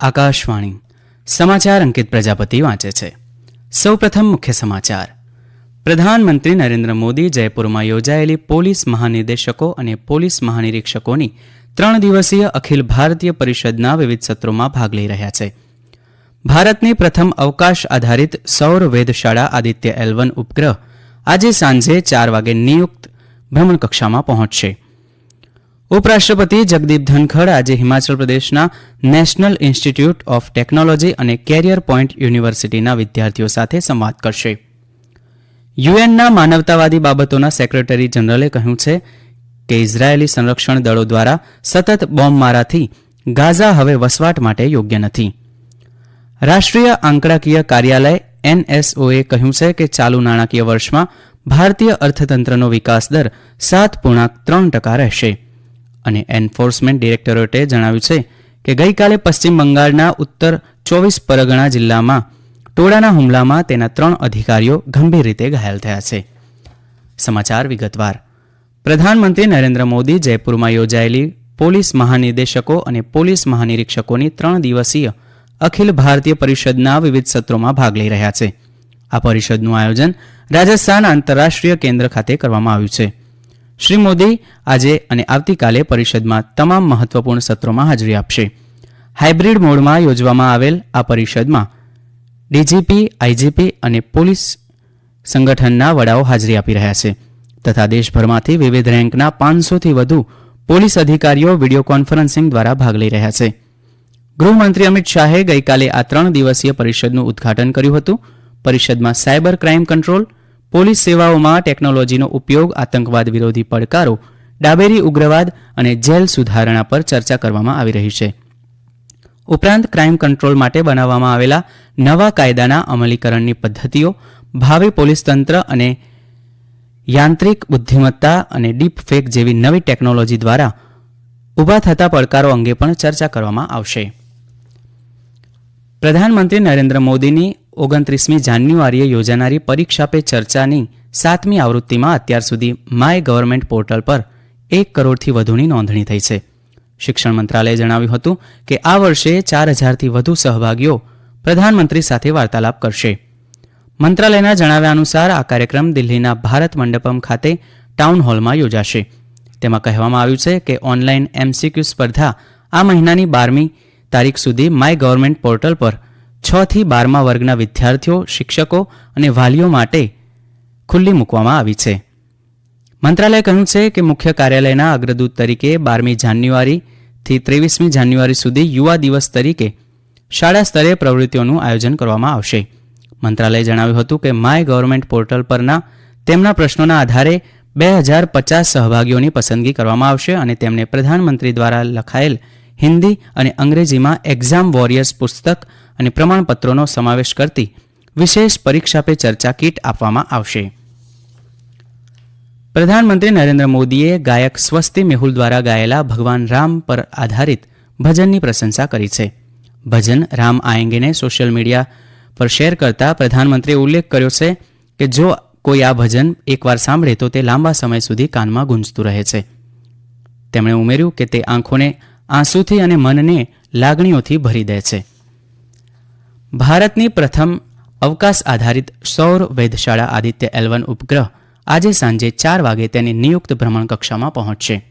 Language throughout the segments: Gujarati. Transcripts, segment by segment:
આકાશવાણી, સમાચાર અંકિત પ્રજાપતિ વાંચે છે. સૌપ્રથમ મુખ્ય સમાચાર. પ્રધાનમંત્રી નરેન્દ્ર મોદી જયપુરમાં યોજાયેલી પોલીસ મહાનિદેશકો અને પોલીસ મહાનિરીક્ષકોની ત્રણ દિવસીય અખિલ ભારતીય પરિષદના વિવિધ સત્રોમાં ભાગ લઈ રહ્યા છે. ભારતની પ્રથમ અવકાશ આધારિત સૌર વેધશાળા આદિત્ય એલવન ઉપગ્રહ આજે સાંજે ચાર વાગે નિયુક્ત ભ્રમણકક્ષામાં પહોંચશે. ઉપરાષ્ટ્રપતિ જગદીપ ધનખડ આજે હિમાચલ પ્રદેશના નેશનલ ઇન્સ્ટિટ્યૂટ ઓફ ટેકનોલોજી અને કેરિયર પોઇન્ટ યુનિવર્સિટીના વિદ્યાર્થીઓ સાથે સંવાદ કરશે. યુએનના માનવતાવાદી બાબતોના સેક્રેટરી જનરલે કહ્યું છે કે ઇઝરાયેલી સંરક્ષણ દળો દ્વારા સતત બોમ્બમારાથી ગાઝા હવે વસવાટ માટે યોગ્ય નથી. રાષ્ટ્રીય આંકડાકીય કાર્યાલય એનએસઓએ કહ્યું છે કે ચાલુ નાણાકીય વર્ષમાં ભારતીય અર્થતંત્રનો વિકાસ દર સાત પૂર્ણાંક ત્રણ ટકા રહેશે. અને એન્ફોર્સમેન્ટ ડિરેક્ટોરેટે જણાવ્યું છે કે ગઈકાલે પશ્ચિમ બંગાળના ઉત્તર ચોવીસ પરગણા જિલ્લામાં ટોળાના હુમલામાં તેના ત્રણ અધિકારીઓ ગંભીર રીતે ઘાયલ થયા છે. સમાચાર વિગતવાર. પ્રધાનમંત્રી નરેન્દ્ર મોદી જયપુરમાં યોજાયેલી પોલીસ મહાનિર્દેશકો અને પોલીસ મહાનિરીક્ષકોની ત્રણ દિવસીય અખિલ ભારતીય પરિષદના વિવિધ સત્રોમાં ભાગ લઈ રહ્યા છે. આ પરિષદનું આયોજન રાજસ્થાન આંતરરાષ્ટ્રીય કેન્દ્ર ખાતે કરવામાં આવ્યું છે. શ્રી મોદી આજે અને આવતીકાલે પરિષદમાં તમામ મહત્વપૂર્ણ સત્રોમાં હાજરી આપશે. હાઇબ્રિડ મોડમાં યોજવામાં આવેલ આ પરિષદમાં ડીજીપી આઈજીપી અને પોલીસ સંગઠનના વડાઓ હાજરી આપી રહ્યા છે. તથા દેશભરમાંથી વિવિધ રેન્કના પાંચસોથી વધુ પોલીસ અધિકારીઓ વીડિયો કોન્ફરન્સિંગ દ્વારા ભાગ લઈ રહ્યા છે. ગૃહમંત્રી અમિત શાહે ગઈકાલે આ ત્રણ દિવસીય પરિષદનું ઉદ્ઘાટન કર્યું હતું. પરિષદમાં સાયબર ક્રાઇમ કંટ્રોલ પોલીસ સેવાઓમાં ટેકનોલોજીનો ઉપયોગ, આતંકવાદ વિરોધી પડકારો, ડાબેરી ઉગ્રવાદ અને જેલ સુધારણા પર ચર્ચા કરવામાં આવી રહી છે. ઉપરાંત ક્રાઇમ કંટ્રોલ માટે બનાવવામાં આવેલા નવા કાયદાના અમલીકરણની પદ્ધતિઓ, ભાવિ પોલીસ તંત્ર અને યાંત્રિક બુદ્ધિમત્તા અને ડીપ ફેક જેવી નવી ટેકનોલોજી દ્વારા ઊભા થતા પડકારો અંગે પણ ચર્ચા કરવામાં આવશે. પ્રધાનમંત્રી નરેન્દ્ર મોદીની ઓગણત્રીસમી જાન્યુઆરીએ યોજાનારી પરીક્ષા પે ચર્ચાની સાતમી આવૃત્તિમાં અત્યાર સુધી માય ગવર્મેન્ટ પોર્ટલ પર એક કરોડથી વધુની નોંધણી થઈ છે. શિક્ષણ મંત્રાલયે જણાવ્યું હતું કે આ વર્ષે ચાર હજારથી વધુ સહભાગીઓ પ્રધાનમંત્રી સાથે વાર્તાલાપ કરશે. મંત્રાલયના જણાવ્યા અનુસાર આ કાર્યક્રમ દિલ્હીના ભારત મંડપમ ખાતે ટાઉન હોલમાં યોજાશે. તેમાં કહેવામાં આવ્યું છે કે ઓનલાઈન એમસીક્યુ સ્પર્ધા આ મહિનાની બારમી તારીખ સુધી માય ગવર્મેન્ટ પોર્ટલ પર છ થી બારમા વર્ગના વિદ્યાર્થીઓ, શિક્ષકો અને વાલીઓ માટે ખુલ્લી મૂકવામાં આવી છે. મંત્રાલયે કહ્યું છે કે મુખ્ય કાર્યાલયના અગ્રદૂત તરીકે બારમી જાન્યુઆરીથી ત્રેવીસમી જાન્યુઆરી સુધી યુવા દિવસ તરીકે શાળા સ્તરે પ્રવૃત્તિઓનું આયોજન કરવામાં આવશે. મંત્રાલયે જણાવ્યું હતું કે માય ગવર્મેન્ટ પોર્ટલ પરના તેમના પ્રશ્નોના આધારે બે હજાર પચાસ સહભાગીઓની પસંદગી કરવામાં આવશે અને તેમને પ્રધાનમંત્રી દ્વારા લખાયેલ હિન્દી અને અંગ્રેજીમાં એક્ઝામ વોરિયર્સ પુસ્તક અને પ્રમાણપત્રોનો સમાવેશ કરતી વિશેષ પરીક્ષા પે ચર્ચા કીટ આપવામાં આવશે. પ્રધાનમંત્રી નરેન્દ્ર મોદીએ ગાયક સ્વસ્તિ મેહુલ દ્વારા ગાયેલા ભગવાન રામ પર આધારિત ભજનની પ્રશંસા કરી છે. ભજન રામ આયંગેને સોશિયલ મીડિયા પર શેર કરતા પ્રધાનમંત્રીએ ઉલ્લેખ કર્યો છે કે જો કોઈ આ ભજન એકવાર સાંભળે તો તે લાંબા સમય સુધી કાનમાં ગુંજતું રહે છે. તેમણે ઉમેર્યું કે તે આંખોને આંસુથી અને મનને લાગણીઓથી ભરી દે છે. ભારતની પ્રથમ અવકાશ આધારિત સૌર વેધશાળા આદિત્ય એલવન ઉપગ્રહ આજે સાંજે ચાર વાગે તેની નિયુક્ત ભ્રમણ કક્ષામાં પહોંચશે.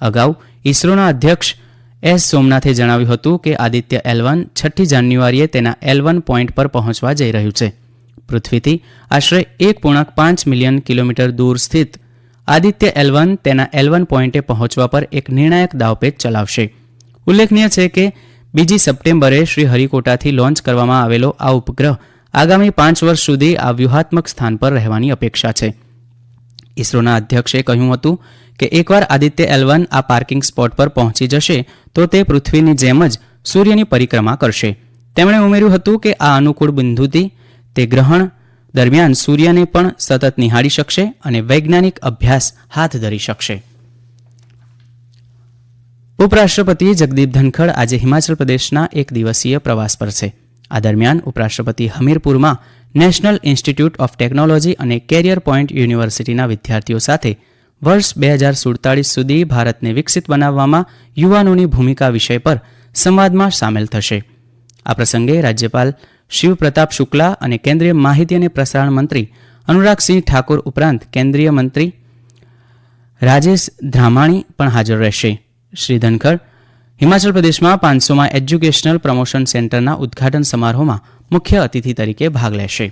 અગાઉ ઇસરોના અધ્યક્ષ એસ સોમનાથે જણાવ્યું હતું કે આદિત્ય એલવન છઠ્ઠી જાન્યુઆરીએ તેના એલવન પોઈન્ટ પર પહોંચવા જઈ રહ્યું છે. પૃથ્વીથી આશરે એક પૂર્ણાંક પાંચ મિલિયન કિલોમીટર દૂર સ્થિત આદિત્ય એલવન તેના એલવન પોઈન્ટે પહોંચવા પર એક નિર્ણાયક દાવપેચ ચલાવશે. ઉલ્લેખનીય છે કે બીજી સપ્ટેમ્બરે શ્રી હરિકોટાથી લોન્ચ કરવામાં આવેલો આ ઉપગ્રહ આગામી પાંચ વર્ષ સુધી આ વ્યૂહાત્મક સ્થાન પર રહેવાની અપેક્ષા છે. ઇસરોના અધ્યક્ષે કહ્યું હતું કે એકવાર આદિત્ય એલવન આ પાર્કિંગ સ્પોટ પર પહોંચી જશે, તો તે પૃથ્વીની જેમ જ સૂર્યની પરિક્રમા કરશે. તેમણે ઉમેર્યું હતું કે આ અનુકૂળ બિંદુથી તે ગ્રહણ દરમિયાન સૂર્યને પણ સતત નિહાળી શકશે અને વૈજ્ઞાનિક અભ્યાસ હાથ ધરી શકશે. ઉપરાષ્ટ્રપતિ જગદીપ ધનખડ આજે હિમાચલ પ્રદેશના એક દિવસીય પ્રવાસ પર છે. આ દરમિયાન ઉપરાષ્ટ્રપતિ હમીરપુરમાં નેશનલ ઇન્સ્ટિટ્યૂટ ઓફ ટેકનોલોજી અને કેરિયર પોઇન્ટ યુનિવર્સિટીના વિદ્યાર્થીઓ સાથે વર્ષ બે હજાર સુડતાળીસ સુધી ભારતને વિકસિત બનાવવામાં યુવાનોની ભૂમિકા વિષય પર સંવાદમાં સામેલ થશે. આ પ્રસંગે રાજ્યપાલ શિવપ્રતાપ શુક્લા અને કેન્દ્રીય માહિતી અને પ્રસારણ મંત્રી અનુરાગસિંહ ઠાકુર ઉપરાંત કેન્દ્રીય મંત્રી રાજેશ ધ્રામાણી પણ હાજર રહેશે. શ્રી ધનખડ હિમાચલ પ્રદેશમાં પાંચસોમાં એજ્યુકેશનલ પ્રમોશન સેન્ટરના ઉદ્ઘાટન સમારોહમાં મુખ્ય અતિથિ તરીકે ભાગ લેશે.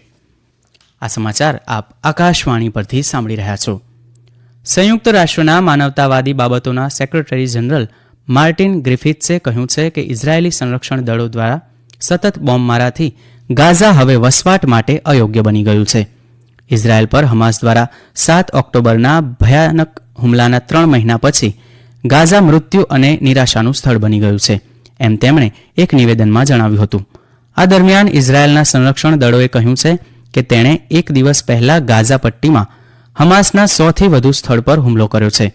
આ સમાચાર આપ આકાશવાણી પરથી સાંભળી રહ્યા છો. સંયુક્ત રાષ્ટ્રના માનવતાવાદી બાબતોના સેક્રેટરી જનરલ માર્ટિન ગ્રિફિથ્સે કહ્યું છે કે ઇઝરાયેલી સંરક્ષણ દળો દ્વારા સતત બોમ્બમારાથી ગાઝા હવે વસવાટ માટે અયોગ્ય બની ગયું છે. ઇઝરાયેલ પર હમાસ દ્વારા સાત ઓક્ટોબરના ભયાનક હુમલાના ત્રણ મહિના પછી ગાઝા મૃત્યુ અને નિરાશાનું સ્થળ બની ગયું છે, એમ તેમણે એક નિવેદનમાં જણાવ્યું હતું. આ દરમિયાન ઇઝરાયેલના સંરક્ષણ દળોએ કહ્યું છે કે તેણે એક દિવસ પહેલા ગાઝા પટ્ટીમાં હમાસના સોથી વધુ સ્થળ પર હુમલો કર્યો છે,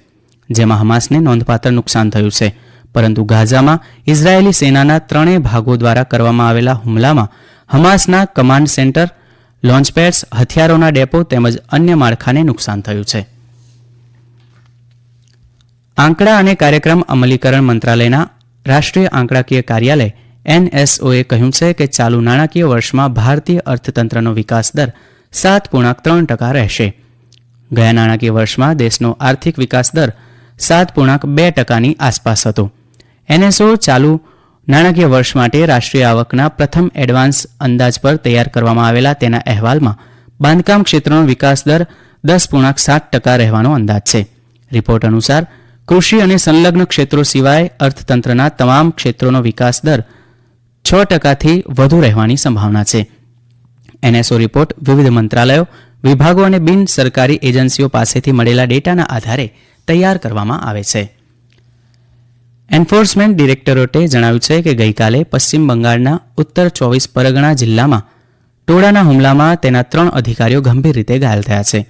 જેમાં હમાસને નોંધપાત્ર નુકસાન થયું છે. પરંતુ ગાઝામાં ઇઝરાયેલી સેનાના ત્રણેય ભાગો દ્વારા કરવામાં આવેલા હુમલામાં હમાસના કમાન્ડ સેન્ટર, લોન્ચપેડ્સ, હથિયારોના ડેપો તેમજ અન્ય માળખાને નુકસાન થયું છે. આંકડા અને કાર્યક્રમ અમલીકરણ મંત્રાલયના રાષ્ટ્રીય આંકડાકીય કાર્યાલય, એનએસઓએ કહ્યું છે કે ચાલુ નાણાકીય વર્ષમાં ભારતીય અર્થતંત્રનો વિકાસ દર સાત પૂર્ણાંક ત્રણ ટકા રહેશે. ગયા નાણાકીય વર્ષમાં દેશનો આર્થિક વિકાસ દર સાત પૂર્ણાંક બે ટકાની આસપાસ હતો. એનએસઓ ચાલુ નાણાકીય વર્ષ માટે રાષ્ટ્રીય આવકના પ્રથમ એડવાન્સ અંદાજ પર તૈયાર કરવામાં આવેલા તેના અહેવાલમાં બાંધકામ ક્ષેત્રનો વિકાસ દર દસ પૂર્ણાંક સાત ટકા રહેવાનો અંદાજ છે. રિપોર્ટ અનુસાર કૃષિ અને સંલગ્ન ક્ષેત્રો સિવાય અર્થતંત્રના તમામ ક્ષેત્રોનો વિકાસ દર છ ટકાથી વધુ રહેવાની સંભાવના છે. એનએસઓ રિપોર્ટ, વિવિધ મંત્રાલયો, વિભાગો અને બિન સરકારી એજન્સીઓ પાસેથી મળેલા ડેટાના આધારે તૈયાર કરવામાં આવે છે. એન્ફોર્સમેન્ટ ડિરેક્ટરેટે જણાવ્યું છે કે ગઈકાલે પશ્ચિમ બંગાળના ઉત્તર ચોવીસ પરગણા જિલ્લામાં ટોળાના હુમલામાં તેના ત્રણ અધિકારીઓ ગંભીર રીતે ઘાયલ થયા છે.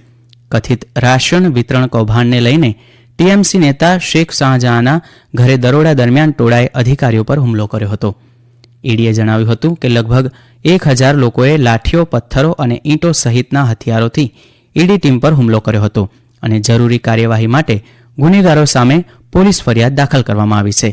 કથિત રાશન વિતરણ કૌભાંડને લઈને ટીએમસી નેતા શેખ શાહજહાંના ઘરે દરોડા દરમિયાન ટોળાએ અધિકારીઓ પર હુમલો કર્યો હતો. ઈડીએ જણાવ્યું હતું કે લગભગ એક હજાર લોકોએ લાઠીઓ, પથ્થરો અને ઈંટો સહિતના હથિયારોથી ઈડી ટીમ પર હુમલો કર્યો હતો અને જરૂરી કાર્યવાહી માટે ગુનેગારો સામે પોલીસ ફરિયાદ દાખલ કરવામાં આવી છે.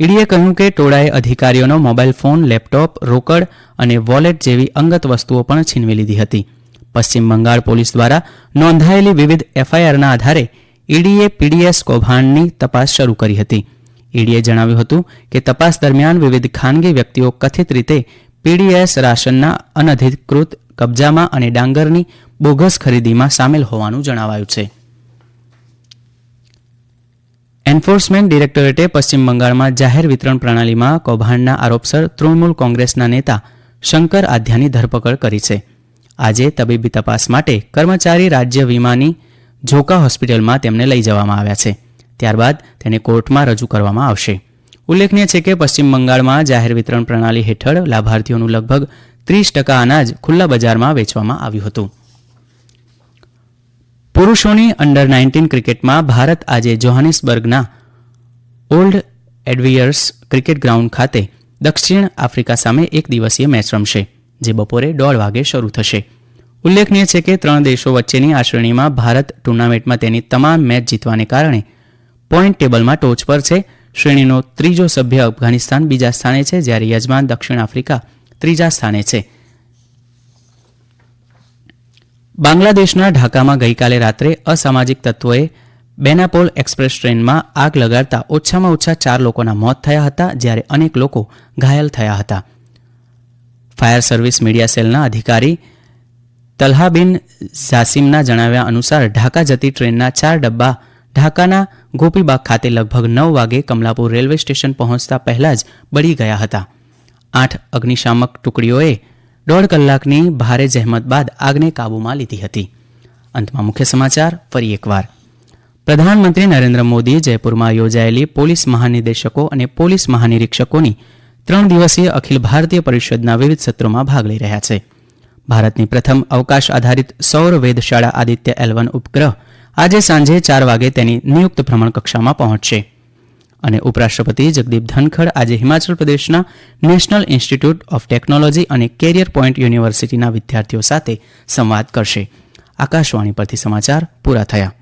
ઈડીએ કહ્યું કે ટોળાએ અધિકારીઓનો મોબાઈલ ફોન, લેપટોપ, રોકડ અને વોલેટ જેવી અંગત વસ્તુઓ પણ છીનવી લીધી હતી. પશ્ચિમ બંગાળ પોલીસ દ્વારા નોંધાયેલી વિવિધ એફઆઈઆરના આધારે ઈડીએ પીડીએસ કૌભાંડની તપાસ શરૂ કરી હતી. ઈડીએ જણાવ્યું હતું કે તપાસ દરમિયાન વિવિધ ખાનગી વ્યક્તિઓ કથિત રીતે પીડીએસ રાશનના અનધિકૃત કબજામાં અને ડાંગરની બોગસ ખરીદીમાં સામેલ હોવાનું જણાવાયું છે. એન્ફોર્સમેન્ટ ડિરેક્ટોરેટે પશ્ચિમ બંગાળમાં જાહેર વિતરણ પ્રણાલીમાં કૌભાંડના આરોપસર તૃણમૂલ કોંગ્રેસના નેતા શંકર આધ્યાની ધરપકડ કરી છે. આજે તબીબી તપાસ માટે કર્મચારી રાજ્ય વીમાની ઝોકા હોસ્પિટલમાં તેમને લઈ જવામાં આવ્યા છે. ત્યારબાદ તેને કોર્ટમાં રજૂ કરવામાં આવશે. ઉલ્લેખનીય છે કે પશ્ચિમ બંગાળમાં જાહેર વિતરણ પ્રણાલી હેઠળ લાભાર્થીઓનું લગભગ ત્રીસ ટકા અનાજ ખુલ્લા બજારમાં વેચવામાં આવ્યું હતું. પુરુષોની અંડર નાઇન્ટીન ક્રિકેટમાં ભારત આજે જોહાનિસબર્ગના ઓલ્ડ એડવિયર્સ ક્રિકેટ ગ્રાઉન્ડ ખાતે દક્ષિણ આફ્રિકા સામે એક દિવસીય મેચ રમશે, જે બપોરે દોઢ વાગે શરૂ થશે. ઉલ્લેખનીય છે કે ત્રણ દેશો વચ્ચેની આ શ્રેણીમાં ભારત ટુર્નામેન્ટમાં તેની તમામ મેચ જીતવાને કારણે પોઈન્ટ ટેબલમાં ટોચ પર છે. શ્રેણીનો ત્રીજો સભ્ય અફઘાનિસ્તાન બીજા સ્થાને છે, જ્યારે યજમાન દક્ષિણ આફ્રિકા ત્રીજા સ્થાને છે. બાંગ્લાદેશના ઢાકામાં ગઈકાલે રાત્રે અસામાજિક તત્વોએ બેનાપોલ એક્સપ્રેસ ટ્રેનમાં આગ લગાડતા ઓછામાં ઓછા ચાર લોકોના મોત થયા હતા, જ્યારે અનેક લોકો ઘાયલ થયા હતા. ફાયર સર્વિસ મીડિયા સેલના અધિકારી તલ્હા બિન ઝાસિમના જણાવ્યા અનુસાર ઢાકા જતી ટ્રેનના ચાર ડબ્બા ઢાકાના ગોપીબાગ ખાતે લગભગ નવ વાગે કમલાપુર રેલવે સ્ટેશન પહોંચતા પહેલા જ બળી ગયા હતા. આઠ અગ્નિશામક ટુકડીઓએ દોઢ કલાકની ભારે જહેમત બાદ આગને કાબૂમાં લીધી હતી. અંતમાં મુખ્ય સમાચાર ફરી એકવાર. પ્રધાનમંત્રી નરેન્દ્ર મોદીએ જયપુરમાં યોજાયેલી પોલીસ મહાનિદેશકો અને પોલીસ મહાનિરીક્ષકોની ત્રણ દિવસીય અખિલ ભારતીય પરિષદના વિવિધ સત્રોમાં ભાગ લઈ રહ્યા છે. ભારતની પ્રથમ અવકાશ આધારિત સૌર વેધશાળા આદિત્ય એલવન ઉપગ્રહ આજે સાંજે ચાર વાગે તેની નિયુક્ત ભ્રમણ કક્ષામાં પહોંચશે. અને ઉપરાષ્ટ્રપતિ જગદીપ ધનખડ આજે હિમાચલ પ્રદેશના નેશનલ ઇન્સ્ટિટ્યૂટ ઓફ ટેકનોલોજી અને કેરિયર પોઈન્ટ યુનિવર્સિટીના વિદ્યાર્થીઓ સાથે સંવાદ કરશે. આકાશવાણી પરથી સમાચાર પૂરા થયા.